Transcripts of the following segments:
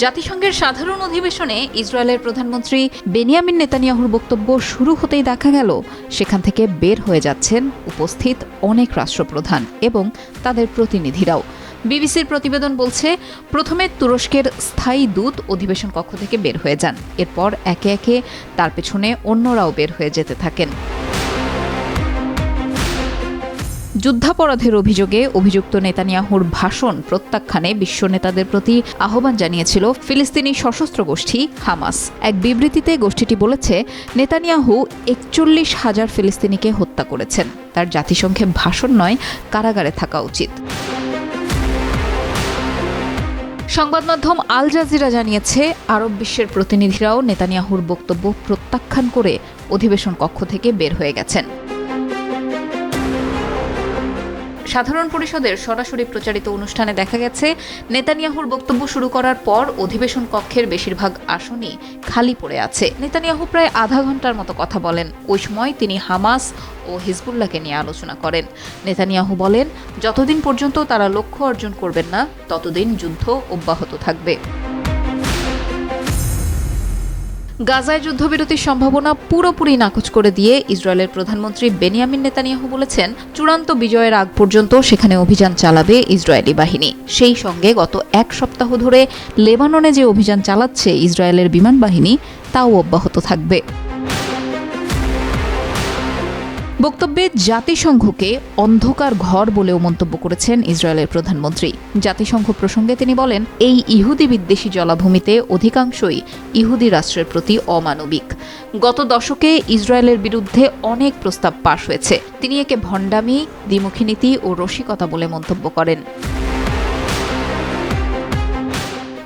জাতিসংঘের সাধারণ অধিবেশনে ইসরায়েলের প্রধানমন্ত্রী বেনিয়ামিন নেতানিয়াহুর বক্তব্য শুরু হতেই দেখা গেল, সেখান থেকে বের হয়ে যাচ্ছেন উপস্থিত অনেক রাষ্ট্রপ্রধান এবং তাদের প্রতিনিধিরাও। বিবিসির প্রতিবেদন বলছে, প্রথমে তুরস্কের স্থায়ী দূত অধিবেশন কক্ষ থেকে বের হয়ে যান, এরপর একে একে তার পেছনে অন্যরাও বের হয়ে যেতে থাকেন। যুদ্ধাপরাধের অভিযোগে অভিযুক্ত নেতানিয়াহুর ভাষণ প্রত্যাখ্যানে বিশ্ব নেতাদের প্রতি আহ্বান জানিয়েছিল ফিলিস্তিনি সশস্ত্র গোষ্ঠী হামাস। এক বিবৃতিতে গোষ্ঠীটি বলেছে, নেতানিয়াহু একচল্লিশ হাজার ফিলিস্তিনিকে হত্যা করেছেন। তার জাতিসংঘে ভাষণ নয়, কারাগারে থাকা উচিত। সংবাদ মাধ্যম আল জাজিরা জানিয়েছে, আরব বিশ্বের প্রতিনিধিরাও নেতানিয়াহুর বক্তব্য প্রত্যাখ্যান করে অধিবেশন কক্ষ থেকে বের হয়ে গেছেন। সাধারণ পরিষদের সরাসরি প্রচারিত অনুষ্ঠানে দেখা গেছে, নেতানিয়াহুর বক্তব্য শুরু করার পর অধিবেশন কক্ষের বেশিরভাগ আসনই খালি পড়ে আছে। নেতানিয়াহু প্রায় আধা ঘণ্টার মতো কথা বলেন। ওই সময় তিনি হামাস ও হিজবুল্লাহকে নিয়ে আলোচনা করেন। নেতানিয়াহু বলেন, যতদিন পর্যন্ত তারা লক্ষ্য অর্জন করবেন না, ততদিন যুদ্ধ অব্যাহত থাকবে। গাজায় যুদ্ধবিরতির সম্ভাবনা পুরোপুরি নাকচ করে দিয়ে ইসরায়েলের প্রধানমন্ত্রী বেনিয়ামিন নেতানিয়াহু বলেছেন, চূড়ান্ত বিজয়ের আগ পর্যন্ত সেখানে অভিযান চালাবে ইসরায়েলি বাহিনী। সেই সঙ্গে গত এক সপ্তাহ ধরে লেবাননে যে অভিযান চালাচ্ছে ইসরায়েলের বিমান বাহিনী, তাও অব্যাহত থাকবে। বক্তব্যে জাতিসংঘকে অন্ধকার ঘর বলেও মন্তব্য করেছেন ইসরায়েলের প্রধানমন্ত্রী। জাতিসংঘ প্রসঙ্গে তিনি বলেন, এই ইহুদি বিদ্বেষী জলাভূমিতে অধিকাংশই ইহুদি রাষ্ট্রের প্রতি অমানবিক। গত দশকে ইসরায়েলের বিরুদ্ধে অনেক প্রস্তাব পাশ হয়েছে। তিনি একে ভণ্ডামি, দ্বিমুখী নীতি ও রসিকতা বলে মন্তব্য করেন।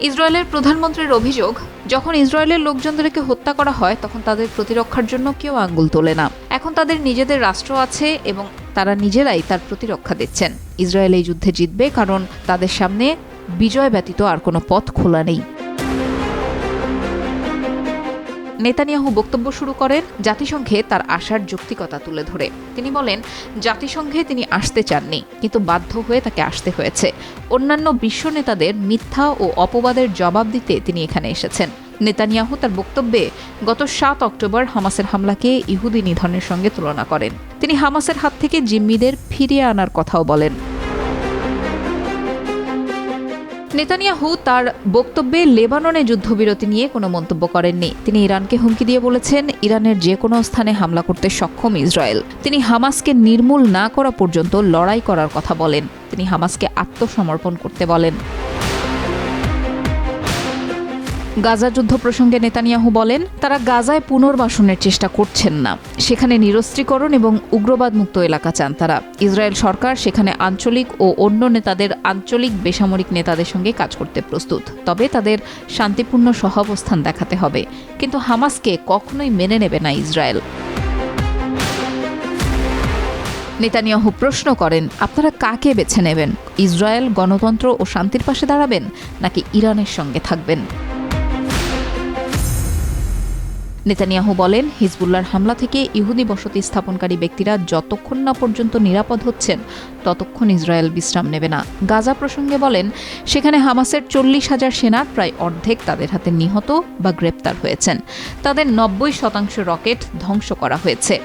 ইসরায়েলের প্রধানমন্ত্রীর অভিযোগ, যখন ইসরায়েলের লোকজনদেরকে হত্যা করা হয়, তখন তাদের প্রতিরক্ষার জন্য কেউ আঙ্গুল তোলে না। এখন তাদের নিজেদের রাষ্ট্র আছে এবং তারা নিজেরাই তার প্রতিরক্ষা দিচ্ছেন। ইসরায়েল এই যুদ্ধে জিতবে কারণ তাদের সামনে বিজয় ব্যতীত আর কোনো পথ খোলা নেই। নেতানিয়াহু বক্তব্য শুরু করেন জাতিসংঘে তার আসার যৌক্তিকতা তুলে ধরে। তিনি বলেন, জাতিসংঘে তিনি আসতে চাননি, কিন্তু বাধ্য হয়ে তাকে আসতে হয়েছে। অন্যান্য বিশ্ব নেতাদের মিথ্যা ও অপবাদের জবাব দিতে তিনি এখানে এসেছেন। নেতানিয়াহু তার বক্তব্যে গত সাত অক্টোবর হামাসের হামলাকে ইহুদি নিধনের সঙ্গে তুলনা করেন। তিনি হামাসের হাত থেকে জিম্মিদের ফিরিয়ে আনার কথাও বলেন। নেতানিয়াহু তার বক্তব্যে লেবাননে যুদ্ধবিরতি নিয়ে কোনো মন্তব্য করেননি। তিনি ইরানকে হুমকি দিয়ে বলেছেন, ইরানের যে কোনো স্থানে হামলা করতে সক্ষম ইসরায়েল। তিনি হামাসকে নির্মূল না করা পর্যন্ত লড়াই করার কথা বলেন। তিনি হামাসকে আত্মসমর্পণ করতে বলেন। গাজা যুদ্ধ প্রসঙ্গে নেতানিয়াহু বলেন, তারা গাজায় পুনর্বাসনের চেষ্টা করছেন না। সেখানে নিরস্ত্রীকরণ এবং উগ্রবাদ মুক্ত এলাকা চান তারা। ইসরায়েল সরকার সেখানে আঞ্চলিক ও অন্য নেতাদের আঞ্চলিক বেসামরিক নেতাদের সঙ্গে কাজ করতে প্রস্তুত। তবে তাদের শান্তিপূর্ণ সহাবস্থান দেখাতে হবে। কিন্তু হামাসকে কখনোই মেনে নেবে না ইসরায়েল। নেতানিয়াহু প্রশ্ন করেন, আপনারা কাকে বেছে নেবেন? ইসরায়েল গণতন্ত্র ও শান্তির পাশে দাঁড়াবেন নাকি ইরানের সঙ্গে থাকবেন? নেতানিয়াহু বলেন হিজবুল্লার হামলা থেকে ইহুদি বসতি স্থাপনকারী ব্যক্তিরা যতক্ষণ না পর্যন্ত নিরাপদ হচ্ছেন, ততক্ষণ ইসরায়েল বিশ্রাম নেবে না। গাজা প্রসঙ্গে বলেন, সেখানে হামাসের চল্লিশ হাজার সেনার প্রায় অর্ধেক তাদের হাতে নিহত বা গ্রেপ্তার হয়েছেন। তাদের নব্বই শতাংশ রকেট ধ্বংস করা হয়েছে।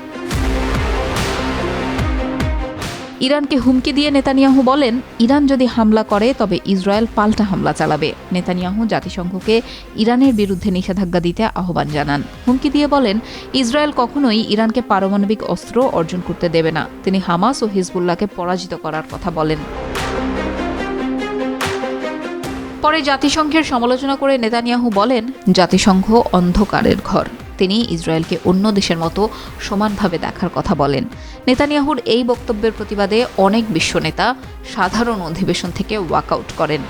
ইরানকে হুমকি দিয়ে নেতানিয়াহু বলেন, ইরান যদি হামলা করে, তবে ইসরায়েল পাল্টা হামলা চালাবে। নেতানিয়াহু জাতিসংঘকে ইরানের বিরুদ্ধে নিষেধাজ্ঞা দিতে আহ্বান জানান। হুমকি দিয়ে বলেন, ইসরায়েল কখনোই ইরানকে পারমাণবিক অস্ত্র অর্জন করতে দেবে না। তিনি হামাস ও হিজবুল্লাহকে পরাজিত করার কথা বলেন। পরে জাতিসংঘের সমালোচনা করে নেতানিয়াহু বলেন, জাতিসংঘ অন্ধকারের ঘর। তিনি ইসরায়েলকে অন্য দেশের মতো সমানভাবে দেখার কথা বলেন। নেতানিয়াহুর এই বক্তব্যের প্রতিবাদে অনেক বিশ্ব নেতা সাধারণ অধিবেশন থেকে ওয়াকআউট করেন।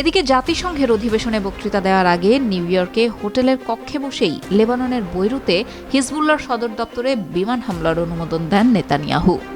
এদিকে জাতিসংঘের অধিবেশনে বক্তৃতা দেওয়ার আগে নিউ ইয়র্কে হোটেলের কক্ষে বসেই লেবাননের বৈরুতে হিজবুল্লার সদর দপ্তরে বিমান হামলার অনুমোদন দেন নেতানিয়াহু।